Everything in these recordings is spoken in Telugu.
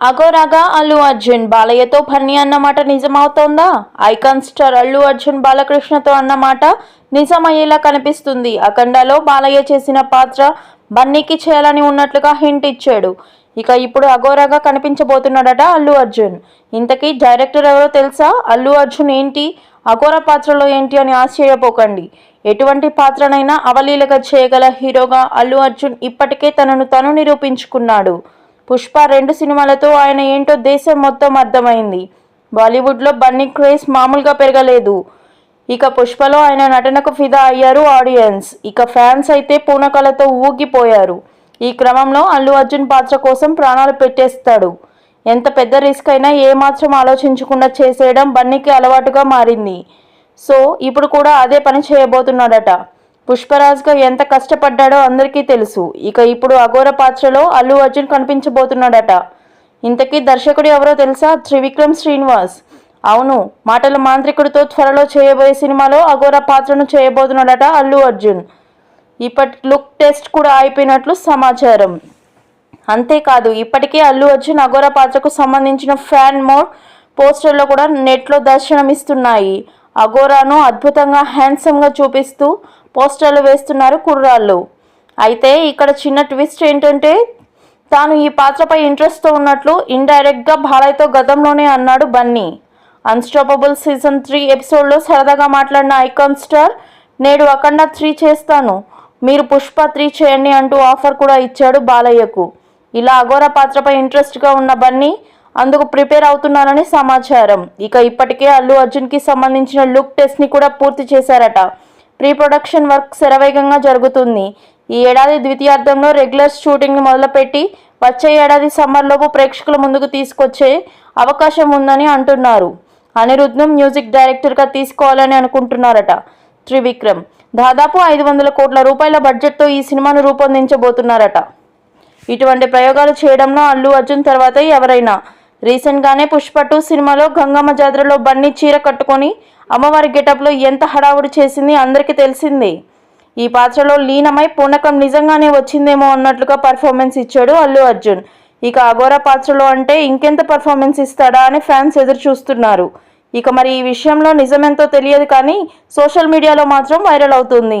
అగోరాగా అల్లు అర్జున్ బాలయ్యతో ఫన్నీ అన్నమాట నిజమవుతోందా? ఐకాన్ స్టార్ అల్లు అర్జున్ బాలకృష్ణతో అన్నమాట నిజమయ్యేలా కనిపిస్తుంది. అఖండలో బాలయ్య చేసిన పాత్ర బన్నీకి చేయాలని ఉన్నట్లుగా హింట్ ఇచ్చాడు. ఇక ఇప్పుడు అఘోరాగా కనిపించబోతున్నాడట అల్లు అర్జున్. ఇంతకీ డైరెక్టర్ ఎవరో తెలుసా? అల్లు అర్జున్ ఏంటి? అఘోర పాత్రలో ఏంటి అని ఆశ్చర్యపోకండి. ఎటువంటి పాత్రనైనా అవలీలగా చేయగల హీరోగా అల్లు అర్జున్ ఇప్పటికే తనను తను నిరూపించుకున్నాడు. పుష్ప రెండు సినిమాలతో ఆయన ఏంటో దేశం మొత్తం అర్థమైంది. బాలీవుడ్లో బన్నీ క్రేజ్ మామూలుగా పెరగలేదు. ఇక పుష్పలో ఆయన నటనకు ఫిదా అయ్యారు ఆడియన్స్. ఇక ఫ్యాన్స్ అయితే పూనకాలతో ఊగిపోయారు. ఈ క్రమంలో అల్లు అర్జున్ పాత్ర కోసం ప్రాణాలు పెట్టేస్తాడు. ఎంత పెద్ద రిస్క్ అయినా ఏమాత్రం ఆలోచించకుండా చేసేయడం బన్నీకి అలవాటుగా మారింది. సో ఇప్పుడు కూడా అదే పని చేయబోతున్నాడట. పుష్పరాజ్గా ఎంత కష్టపడ్డాడో అందరికీ తెలుసు. ఇక ఇప్పుడు అఘోర పాత్రలో అల్లు అర్జున్ కనిపించబోతున్నాడట. ఇంతకీ దర్శకుడు ఎవరో తెలుసా? త్రివిక్రమ్ శ్రీనివాస్. అవును మాటల మాంత్రికుడితో త్వరలో చేయబోయే సినిమాలో అఘోర పాత్రను చేయబోతున్నాడట అల్లు అర్జున్. ఇప్పటి లుక్ టెస్ట్ కూడా అయిపోయినట్లు సమాచారం. అంతేకాదు ఇప్పటికే అల్లు అర్జున్ అఘోర పాత్రకు సంబంధించిన ఫ్యాన్ మోడ్ పోస్టర్లో కూడా నెట్లో దర్శనమిస్తున్నాయి. అఘోరాను అద్భుతంగా హ్యాండ్సమ్గా చూపిస్తూ పోస్టర్లు వేస్తున్నారు కుర్రాళ్ళు. అయితే ఇక్కడ చిన్న ట్విస్ట్ ఏంటంటే తాను ఈ పాత్రపై ఇంట్రెస్ట్తో ఉన్నట్లు ఇండైరెక్ట్గా బాలయ్యతో గతంలోనే అన్నాడు బన్నీ. అన్స్టాపబుల్ సీజన్ త్రీ ఎపిసోడ్లో సరదాగా మాట్లాడిన ఐకాన్ స్టార్ నేడు అఖండ త్రీ చేస్తాను. మీరు పుష్ప త్రీ చేయండి అంటూ ఆఫర్ కూడా ఇచ్చాడు బాలయ్యకు. ఇలా అఘోర పాత్రపై ఇంట్రెస్ట్గా ఉన్న బన్నీ అందుకు ప్రిపేర్ అవుతున్నారని సమాచారం. ఇక ఇప్పటికే అల్లు అర్జున్కి సంబంధించిన లుక్ టెస్ట్ని కూడా పూర్తి చేశారట. ప్రీ ప్రొడక్షన్ వర్క్ శరవేగంగా జరుగుతుంది. ఈ ఏడాది ద్వితీయార్థంలో రెగ్యులర్ షూటింగ్ని మొదలుపెట్టి వచ్చే ఏడాది సమ్మర్లోపు ప్రేక్షకుల ముందుకు తీసుకొచ్చే అవకాశం ఉందని అంటున్నారు. అనిరుద్ధం మ్యూజిక్ డైరెక్టర్గా తీసుకోవాలని అనుకుంటున్నారట త్రివిక్రమ్. దాదాపు ఐదు వందల కోట్ల రూపాయల బడ్జెట్తో ఈ సినిమాను రూపొందించబోతున్నారట. ఇటువంటి ప్రయోగాలు చేయడంలో అల్లు అర్జున్ తర్వాత ఎవరైనా రీసెంట్గానే పుష్ప టూ సినిమాలో గంగమ్మ జాతరలో బన్నీ చీర కట్టుకొని అమ్మవారి గెటప్లో ఎంత హడావుడి చేసింది అందరికీ తెలిసిందే. ఈ పాత్రలో లీనమై పూనకం నిజంగానే వచ్చిందేమో అన్నట్లుగా పర్ఫార్మెన్స్ ఇచ్చాడు అల్లు అర్జున్. ఇక అఘోరా పాత్రలో అంటే ఇంకెంత పర్ఫార్మెన్స్ ఇస్తాడా అని ఫ్యాన్స్ ఎదురు చూస్తున్నారు. ఇక మరి ఈ విషయంలో నిజమెంతో తెలియదు కానీ సోషల్ మీడియాలో మాత్రం వైరల్ అవుతుంది.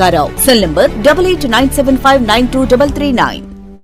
Ankarao cell number double eight nine seven five nine two double three nine